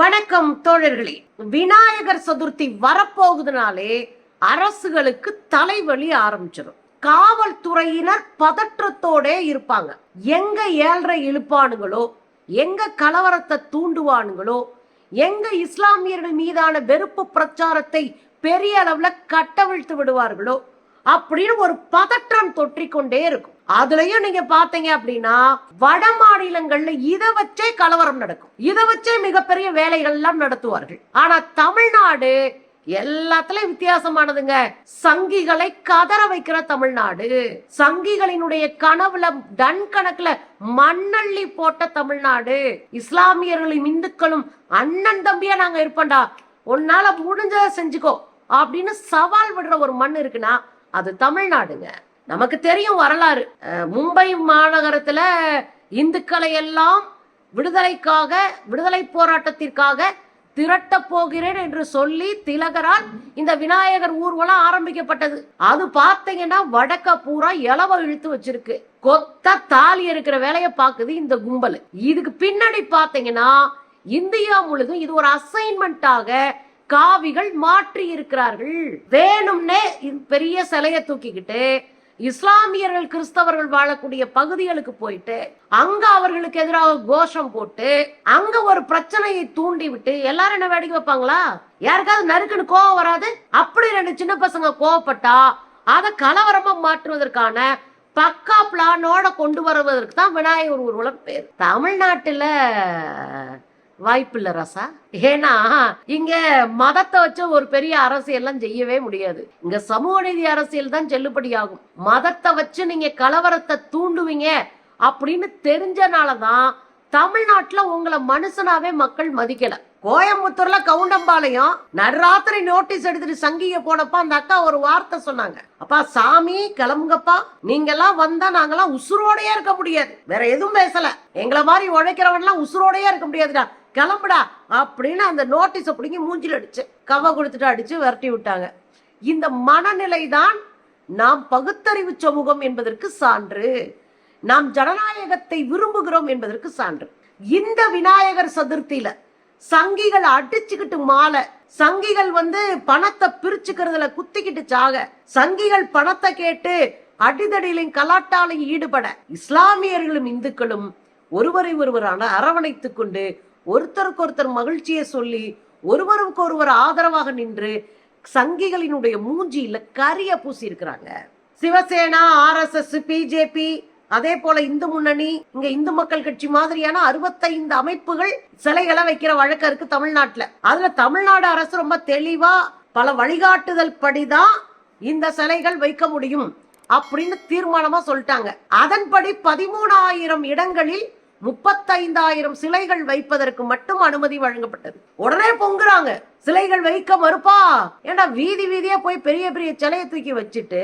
வணக்கம் தோழர்களே. விநாயகர் சதுர்த்தி வரப்போகுதுனாலே அரசுகளுக்கு தலைவலி ஆரம்பிச்சிடும் காவல்துறையினர் பதற்றத்தோடே இருப்பாங்க. எங்க ஏழ்ரை இழுப்பானுங்களோ எங்க கலவரத்தை தூண்டுவானுங்களோ எங்க இஸ்லாமியர்கள் மீதான வெறுப்பு பிரச்சாரத்தை பெரிய அளவுல கட்டவிழ்த்து விடுவார்களோ அப்படின்னு ஒரு பதற்றம் தொற்றிக்கொண்டே இருக்கும். அதுலயும் நீங்க பாத்தீங்க அப்படின்னா வட மாநிலங்கள்ல இதை வச்சே கலவரம் நடக்கும். இதை வச்சே மிகப்பெரிய வேலைகள் எல்லாம் நடத்துவார்கள். ஆனா தமிழ்நாடு எல்லாத்துலயும் வித்தியாசமானதுங்க. சங்கிகளை கதற வைக்கிற தமிழ்நாடு. சங்கிகளினுடைய கனவுல டன் கணக்குல மண்ணள்ளி போட்ட தமிழ்நாடு. இஸ்லாமியர்களும் இந்துக்களும் அண்ணன் தம்பியா நாங்க இருப்போம்டா. உன்னால முடிஞ்சதை செஞ்சுக்கோ. அப்படின்னு சவால் விடுற ஒரு மண் இருக்குன்னா அது தமிழ்நாடுங்க. நமக்கு தெரியும் வரலாறு. மும்பை மாநகரத்துல இந்துக்களை எல்லாம் விடுதலைக்காக விடுதலை போராட்டத்திற்காக திரட்ட போகிறேன் என்று சொல்லி திலகரால் இந்த விநாயகர் ஊர்வலம் ஆரம்பிக்கப்பட்டது. அது பார்த்தீங்கன்னா வடக்க பூரா இலவ இழுத்து வச்சிருக்கு. கொத்த தாலி இருக்கிற வேலையை பார்க்குது இந்த கும்பல். இதுக்கு பின்னாடி பார்த்தீங்கன்னா இந்தியா முழுதும் இது ஒரு அசைன்மெண்டாக காவிகள் மாற்றி இருக்கிறார்கள் வேணும்னே இது பெரிய சிலையை தூக்கிக்கிட்டு இஸ்லாமியர்கள் கிறிஸ்தவர்கள் வாழக்கூடிய பகுதிகளுக்கு போயிட்டு அங்க அவர்களுக்கு எதிராக கோஷம் போட்டு அங்க ஒரு பிரச்சனையை தூண்டி விட்டு எல்லாரும் என்ன வேடிக்கை வைப்பாங்களா யாருக்காவது நறுக்குன்னு கோவம் வராது? அப்படி ரெண்டு சின்ன பசங்க கோவப்பட்டா அதை கலவரமா மாற்றுவதற்கான பக்கா பிளானோட கொண்டு வருவதற்கு தான் விநாயகர் ஊர்வலம் பேர். தமிழ்நாட்டுல வாய்ப்பில்லை ரசா. ஏன்னா இங்க மதத்தை வச்சு ஒரு பெரிய அரசியல்லாம் செய்யவே முடியாது. இங்க சமூக நீதி அரசியல் தான் செல்லுபடியாகும். மதத்தை வச்சு நீங்க கலவரத்தை தூண்டுவீங்க அப்படின்னு தெரிஞ்சனாலதான் தமிழ்நாட்டுல உங்களை மனுஷனாவே மக்கள் மதிக்கல. கோயம்புத்தூர்ல கவுண்டம்பாளையம் நடுராத்திரி நோட்டீஸ் எடுத்துட்டு சங்கிய போனப்ப அந்த அக்கா ஒரு வார்த்தை சொன்னாங்க. அப்பா சாமி கிளம்புங்கப்பா. நீங்க எல்லாம் வந்தா நாங்கெல்லாம் உசுரோடையே இருக்க முடியாது. வேற எதுவும் பேசல. எங்களை மாதிரி உழைக்கிறவன்லாம் உசுரோடையே இருக்க முடியாதுடா. கிளம்புடா அப்படின்னு அந்த நோட்டீஸை பிடிங்கி மூஞ்சில் அடிச்சு கவ கொடுத்துட்டு அடிச்சு விரட்டி விட்டாங்க. இந்த மனநிலை தான் நாம் பகுத்தறிவு சமூகம் என்பதற்கு சான்று. நாம் ஜனநாயகத்தை விரும்புகிறோம் என்பதற்கு சான்று. இந்த விநாயகர் சதுர்த்தியில சங்கிகள் அடிச்சுக்கிட்டு மாலை சங்கிகள் வந்து பணத்தை பிரிச்சுக்கிறதுல குத்திக்கிட்டு சாக சங்கிகள் பணத்தை கேட்டு அடிதடியிலும் கலாட்டாலையும் ஈடுபட இஸ்லாமியர்களும் இந்துக்களும் ஒருவரை ஒருவரான அர- அரவணைத்துக் கொண்டு ஒருத்தருக்கு ஒருத்தர் மகிழ்ச்சியை சொல்லி ஒருவருக்கு ஒருவர் ஆதரவாக நின்று சங்கிகளினுடைய மூஞ்சியில கரிய பூசி இருக்கிறாங்க சிவசேனா எஸ் பிஜேபி அதே போல இந்து முன்னணி இங்க இந்து மக்கள் கட்சி மாதிரியான அறுபத்தைந்து அமைப்புகள் சிலைகளை வைக்கிற வழக்கம் இருக்கு தமிழ்நாட்டுல. அதுல தமிழ்நாடு அரசு ரொம்ப தெளிவா பல வழிகாட்டுதல் படிதான் இந்த சிலைகள் வைக்க முடியும் அப்படின்னு தீர்மானமா சொல்லிட்டாங்க. அதன்படி பதிமூணாயிரம் இடங்களில் முப்பத்தைந்தாயிரம் சிலைகள் வைப்பதற்கு மட்டும் அனுமதி வழங்கப்பட்டது. உடனே பொங்குறாங்க. சிலைகள் வைக்க மறுப்பா? ஏன்னா வீதி வீதியா போய் பெரிய பெரிய சிலையை தூக்கி வச்சுட்டு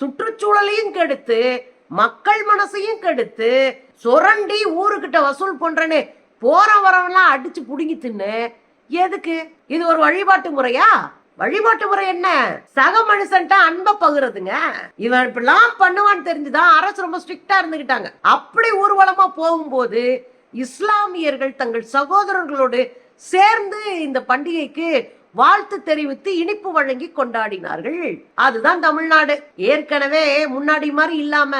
சுற்றுச்சூழலையும் கெடுத்து மக்கள் மனசையும் கெடுத்து சுரண்டி ஊருக்கிட்ட வசூல் பண்றேன்னு போற வரவெல்லாம் அடிச்சு புடுங்கி தின்னு எதுக்கு? இது ஒரு வழிபாட்டு முறையா? வழிபாட்டு முறை என்ன? சக மனுஷன்ட்ட அன்பை பகுறதுங்க இவன் இப்படிலாம் பண்ணுவான்னு தெரிஞ்சுதான் அரசு ரொம்ப ஸ்ட்ரிக்டா இருந்துகிட்டாங்க. அப்படி ஊர்வலமா போகும்போது இஸ்லாமியர்கள் தங்கள் சகோதரர்களோடு சேர்ந்து இந்த பண்டிகைக்கு வாழ்த்து தெரிவித்து இனிப்பு வழங்கி கொண்டாடினார்கள். அதுதான் தமிழ்நாடு. ஏற்கனவே முன்னாடி மாதிரி இல்லாம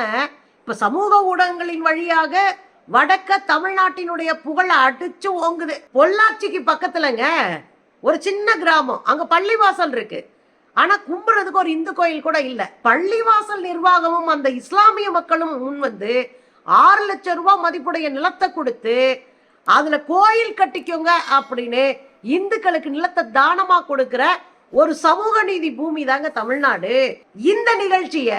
இப்ப சமூக ஊடகங்களின் வழியாக வடக்க தமிழ்நாட்டினுடைய புகழ அடிச்சு ஓங்குது. பொள்ளாச்சிக்கு பக்கத்துலங்க. ஒரு சின்ன கிராமம் அங்க பள்ளிவாசல் இருக்கு. ஆனா கும்புறதுக்கு ஒரு இந்து கோயில் கூட இல்ல. பள்ளிவாசல் நிர்வாகமும் அந்த இஸ்லாமிய மக்களும் முன் வந்து ஆறு லட்சம் ரூபாய் மதிப்புடைய நிலத்தை கொடுத்து அதுல கோயில் கட்டிக்கோங்க அப்படின்னு இந்துக்களுக்கு நிலத்தை தானமா கொடுக்கிற ஒரு சமூக நீதி பூமி தாங்க தமிழ்நாடு. இந்த நிகழ்ச்சிய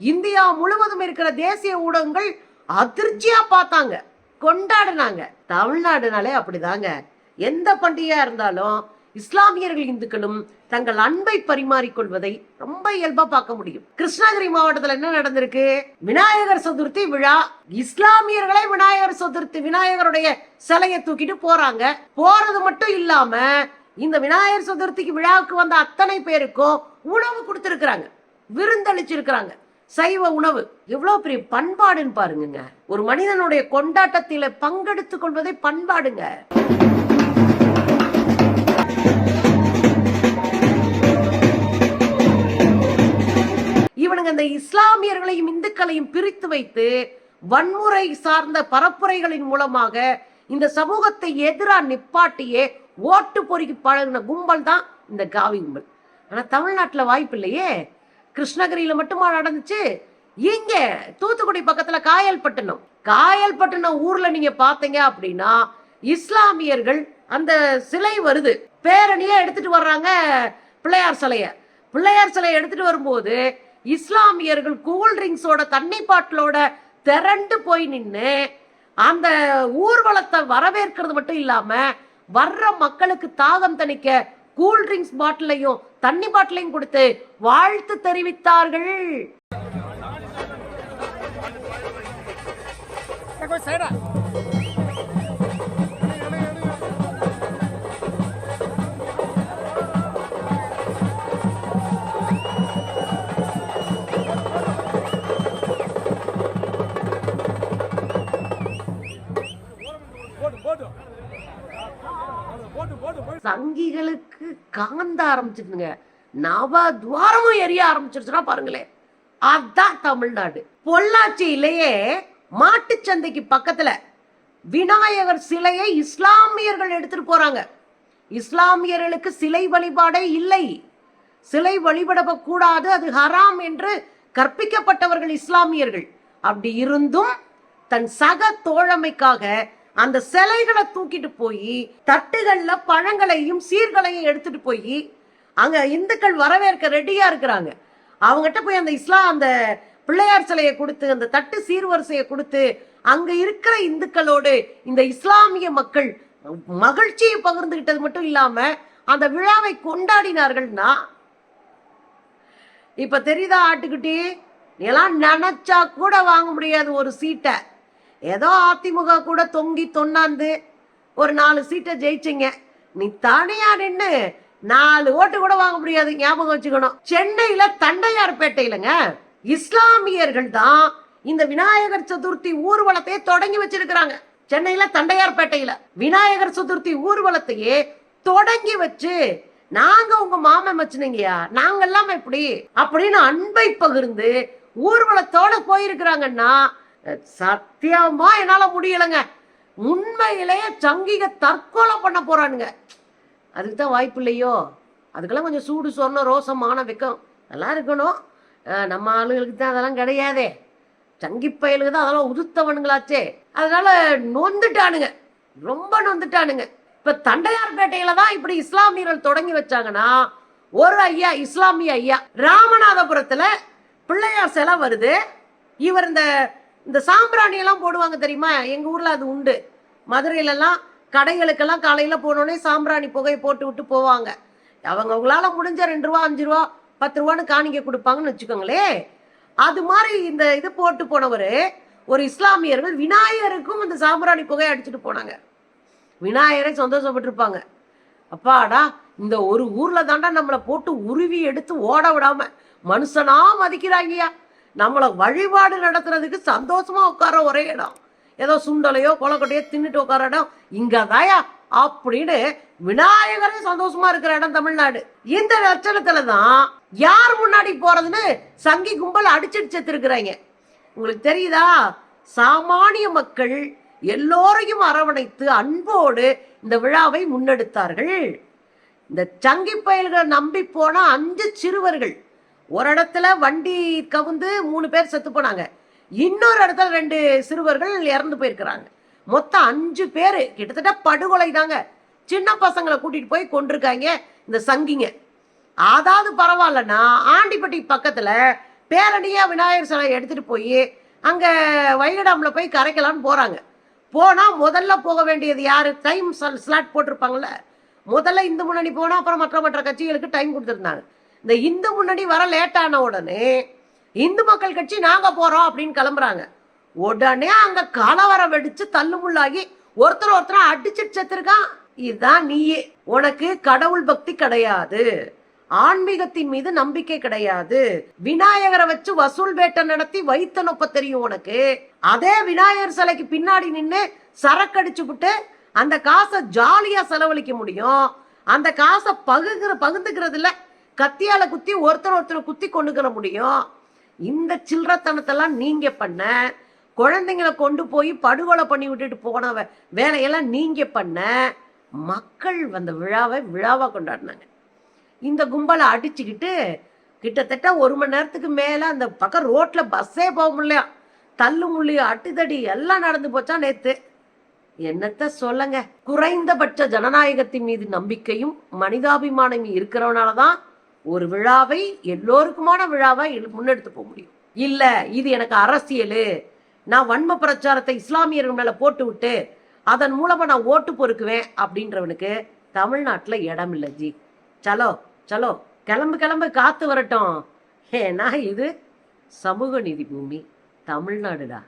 இந்தியா முழுவதும் இருக்கிற தேசிய ஊடகங்கள் அதிர்ச்சியா பார்த்தாங்க கொண்டாடினாங்க. தமிழ்நாடுனாலே அப்படிதாங்க. எந்த பண்டிகையா இருந்தாலும் இஸ்லாமியர்கள் இந்துக்களும் தங்கள் அன்பை பரிமாறிக்கொள்வதை ரொம்ப இயல்பா பார்க்க முடியும். கிருஷ்ணகிரி மாவட்டத்துல என்ன நடந்திருக்கு? விநாயகர் சதுர்த்தி விழா. இஸ்லாமியர்களே விநாயகர் சதுர்த்தி விநாயகருடைய சிலையை தூக்கிட்டு போறாங்க. போறது மட்டும் இல்லாம இந்த விநாயகர் சதுர்த்திக்கு விழாவுக்கு வந்த அத்தனை பேருக்கும் உணவு கொடுத்துருக்குறாங்க. விருந்தளிச்சிருக்கிறாங்க. சைவ உணவு. எவ்வளவு பெரிய பண்பாடுன்னு பாருங்க ஒரு மனிதனுடைய கொண்டாட்டத்தில பங்கெடுத்துக் கொள்வதே பண்பாடுங்க. அந்த இஸ்லாமியர்களையும் இந்துக்களையும் பிரித்து வைத்து வன்முறை சார்ந்த பரப்புரைகளின் மூலமாக இந்த சமூகத்தை எதிராக நிப்பாட்டியே ஓட்டு பொறுக்கி பழகின கும்பல் தான் இந்த காவி கும்பல். ஆனால் தமிழ்நாட்டில் வாய்ப்பு இல்லையே. கிருஷ்ணகிரியில் மட்டுமா நடந்துச்சு? இங்க தூத்துக்குடி பக்கத்தில் காயல்பட்டினம். காயல்பட்டினம் ஊர்ல நீங்க பார்த்தீங்க அப்படின்னா இஸ்லாமியர்கள் அந்த சிலை வருது. பேரணியா எடுத்துட்டு வர்றாங்க பிள்ளையார் சிலையை. பிள்ளையார் சிலையை எடுத்துட்டு வரும்போது இஸ்லாமியர்கள் கூல் ட்ரிங்க்ஸோட தண்ணி பாட்டிலோட திரண்டு போய் நின்று அந்த ஊர்வலத்தை வரவேற்கிறது மட்டும் இல்லாம வர்ற மக்களுக்கு தாகம் தணிக்க கூல் ட்ரிங்க்ஸ் பாட்டிலையும் தண்ணி பாட்டிலையும் கொடுத்து வாழ்த்து தெரிவித்தார்கள். कोई போட்டு காந்த ஆரம்பிச்சிருந்துங்க நவ துவாரமும் எரிய ஆரம்பிச்சிருச்சுன்னா பாருங்களேன். அதான் தமிழ்நாடு. பொள்ளாச்சியிலேயே மாட்டுச்சந்தைக்கு பக்கத்துல விநாயகர் சிலையை இஸ்லாமியர்கள் எடுத்துட்டு போறாங்க. இஸ்லாமியர்களுக்கு சிலை வழிபாடே இல்லை. சிலை வழிபடக்கூடாது அது ஹராம் என்று கற்பிக்கப்பட்டவர்கள் இஸ்லாமியர்கள். அப்படி இருந்தும் தன் சக தோழமைக்காக அந்த சிலைகளை தூக்கிட்டு போய் தட்டுகள்ல பழங்களையும் சீர்களையும் எடுத்துட்டு போய் அங்க இந்துக்கள் வரவேற்க ரெடியா இருக்கிறாங்க. அவங்ககிட்ட போய் அந்த இஸ்லாம் அந்த பிள்ளையார் சிலையை கொடுத்து அந்த தட்டு சீர்வரிசையை கொடுத்து அங்க இருக்கிற இந்துக்களோடு இந்த இஸ்லாமிய மக்கள் மகிழ்ச்சியை பகிர்ந்துகிட்டது மட்டும் இல்லாம அந்த விழாவை கொண்டாடினார்கள்னா இப்ப தெரியுதா ஆட்டுக்குட்டி? எல்லாம் நினைச்சா கூட வாங்க முடியாது ஒரு சீட்டை. ஏதோ அதிமுக கூட தொங்கி தொண்ணாந்து ஒரு நாலு சீட்டை ஜெயிச்சிங்க. நீ தனியா நின்று நாலு ஓட்டு கூட வாங்க முடியாது ஞாபகம் வச்சுக்கணும். சென்னையில தண்டையார்பேட்டையிலங்க இஸ்லாமியர்கள் தான் இந்த விநாயகர் சதுர்த்தி ஊர்வலத்தையே தொடங்கி வச்சிருக்கிறாங்க. சென்னையில தண்டையார்பேட்டையில விநாயகர் சதுர்த்தி ஊர்வலத்தையே தொடங்கி வச்சு நாங்க உங்க மாமன் மச்சினங்கயா நாங்க எல்லாம் எப்படி? அப்படின்னு அன்பை பகிர்ந்து ஊர்வலத்தோட போயிருக்கிறாங்கன்னா சத்தியமா என்னால முடியலைங்க. உண்மையிலேயே சங்கிக தற்கொலை பண்ண போறானுங்க. அதுக்கு தான் வாய்ப்பு இல்லையோ? அதுக்கெல்லாம் கொஞ்சம் சூடு சொன்ன ரோசமான வெக்கம் நல்லா இருக்கணும். நம்ம ஆளுங்களுக்கு தான் அதெல்லாம் கிடையாதே. சங்கி பயலுக்கு தான் அதெல்லாம் உதுத்தவனுங்களாச்சே. அதனால நொந்துட்டானுங்க. ரொம்ப நொந்துட்டானுங்க. இப்ப தண்டையார்பேட்டையில தான் இப்படி இஸ்லாமியர்கள் தொடங்கி வச்சாங்கன்னா ஒரு ஐயா இஸ்லாமிய ஐயா ராமநாதபுரத்துல பிள்ளையார் சிலை வருது. இவர் இந்த இந்த சாம்பிராணி எல்லாம் போடுவாங்க தெரியுமா? எங்க ஊர்ல அது உண்டு. மதுரையிலலாம் கடைகளுக்கெல்லாம் காலையில போனோடனே சாம்பிராணி புகையை போட்டு விட்டு போவாங்க. அவங்க அவங்களால முடிஞ்ச ரெண்டு ரூபா அஞ்சு ரூபா பத்து ரூபான்னு காணிக்க கொடுப்பாங்கன்னு வச்சுக்கோங்களேன் அது மாதிரி இந்த இது போட்டு போனவர் ஒரு இஸ்லாமியர்கள் விநாயகருக்கும் இந்த சாம்பிராணி புகையை அடிச்சுட்டு போனாங்க. விநாயகரை சந்தோஷப்பட்டிருப்பாங்க. அப்பாடா இந்த ஒரு ஊர்ல தாண்டா நம்மளை போட்டு உருவி எடுத்து ஓட விடாம மனுஷனா மதிக்கிறாங்கய்யா. நம்மளை வழிபாடு நடத்துறதுக்கு சந்தோஷமா உட்கார ஒரே இடம். ஏதோ சுண்டலையோ கொலக்கட்டையோ தின்னுட்டு உட்கார இடம். இங்கதாயா? அப்படின்னு விநாயகரே சந்தோஷமா இருக்கிற இடம் தமிழ்நாடு. இந்த லட்சணத்துல தான் யார் முன்னாடி போறதுன்னு சங்கி கும்பல் அடிச்சடிச்சு செத்துருக்குறாங்க. உங்களுக்கு தெரியுதா? சாமானிய மக்கள் எல்லோரையும் அரவணைத்து அன்போடு இந்த விழாவை முன்னெடுத்தார்கள். இந்த சங்கி பயல்களை நம்பி போன அஞ்சு சிறுவர்கள் ஒரு இடத்துல வண்டி கவுந்து மூணு பேர் செத்து போனாங்க. இன்னொரு இடத்துல ரெண்டு சிறுவர்கள் இறந்து போயிருக்கிறாங்க. மொத்தம் அஞ்சு பேர் கிட்டத்தட்ட படுகொலை தாங்க சின்ன பசங்களை கூட்டிகிட்டு போய் கொண்டிருக்காங்க இந்த சங்கிங்க. அதாவது பரவாயில்லன்னா ஆண்டிப்பட்டி பக்கத்தில் பேரணியாக விநாயகர் சிலை எடுத்துகிட்டு போய் அங்கே வைகடாமில் போய் கரைக்கலான்னு போகிறாங்க போனால் முதல்ல போக வேண்டியது யார்? டைம் ஸ்லாட் போட்டிருப்பாங்கள்ல முதல்ல இந்து முன்னணி போனால் அப்புறம் மற்ற மற்ற கட்சிகளுக்கு டைம் கொடுத்துருந்தாங்க. இந்த இந்து முன்னணி வர லேட் ஆன உடனே இந்து மக்கள் கட்சி நாங்க போறோம் அப்படின்னு கிளம்புறாங்க. உடனே அங்க கலவரம் வெடிச்சு தள்ளுமுள்ளாகி ஒருத்தர் ஒருத்தர் அடிச்சு செத்துருக்கான். இதுதான் நீயே. உனக்கு கடவுள் பக்தி கிடையாது. ஆன்மீகத்தின் மீது நம்பிக்கை கிடையாது. விநாயகரை வச்சு வசூல் வேட்டை நடத்தி வைத்த நொப்ப தெரியும் உனக்கு. அதே விநாயகர் சிலைக்கு பின்னாடி நின்று சரக்கடிச்சு விட்டு அந்த காசை ஜாலியா செலவழிக்க முடியும். அந்த காசை பகுகிற இல்லை கத்தியால குத்தி ஒருத்தர் ஒருத்தர் குத்தி கொண்டுக்கிற முடியும். இந்த சில்லறத்தனத்தெல்லாம் நீங்க பண்ண குழந்தைங்களை கொண்டு போய் படுகொலை பண்ணி விட்டுட்டு போன வேலையெல்லாம் நீங்க பண்ண மக்கள் அந்த விழாவை விழாவா கொண்டாடினாங்க. இந்த கும்பலை அடிச்சுக்கிட்டு கிட்டத்தட்ட ஒரு மணி நேரத்துக்கு மேல அந்த பக்கம் ரோட்ல பஸ்ஸே போக முடியல. தள்ளு முள்ளி அட்டுதடி எல்லாம் நடந்து போச்சா நேத்து. என்னத்த சொல்லுங்க? குறைந்தபட்ச ஜனநாயகத்தின் மீது நம்பிக்கையும் மனிதாபிமானம் இருக்கிறவனால தான் ஒரு விழாவை எல்லோருக்குமான விழாவை முன்னெடுத்து போக முடியும். இல்ல இது எனக்கு அரசியல். நான் வன்ம பிரச்சாரத்தை இஸ்லாமியர்கள் மேல போட்டு விட்டு அதன் மூலமா நான் ஓட்டு பொறுக்குவேன் அப்படின்றவனுக்கு தமிழ்நாட்டுல இடம் இல்லை ஜி. சலோ சலோ கிளம்பு கிளம்பு காத்து வரட்டும். ஏன்னா இது சமூக நீதி பூமி. தமிழ்நாடுடா.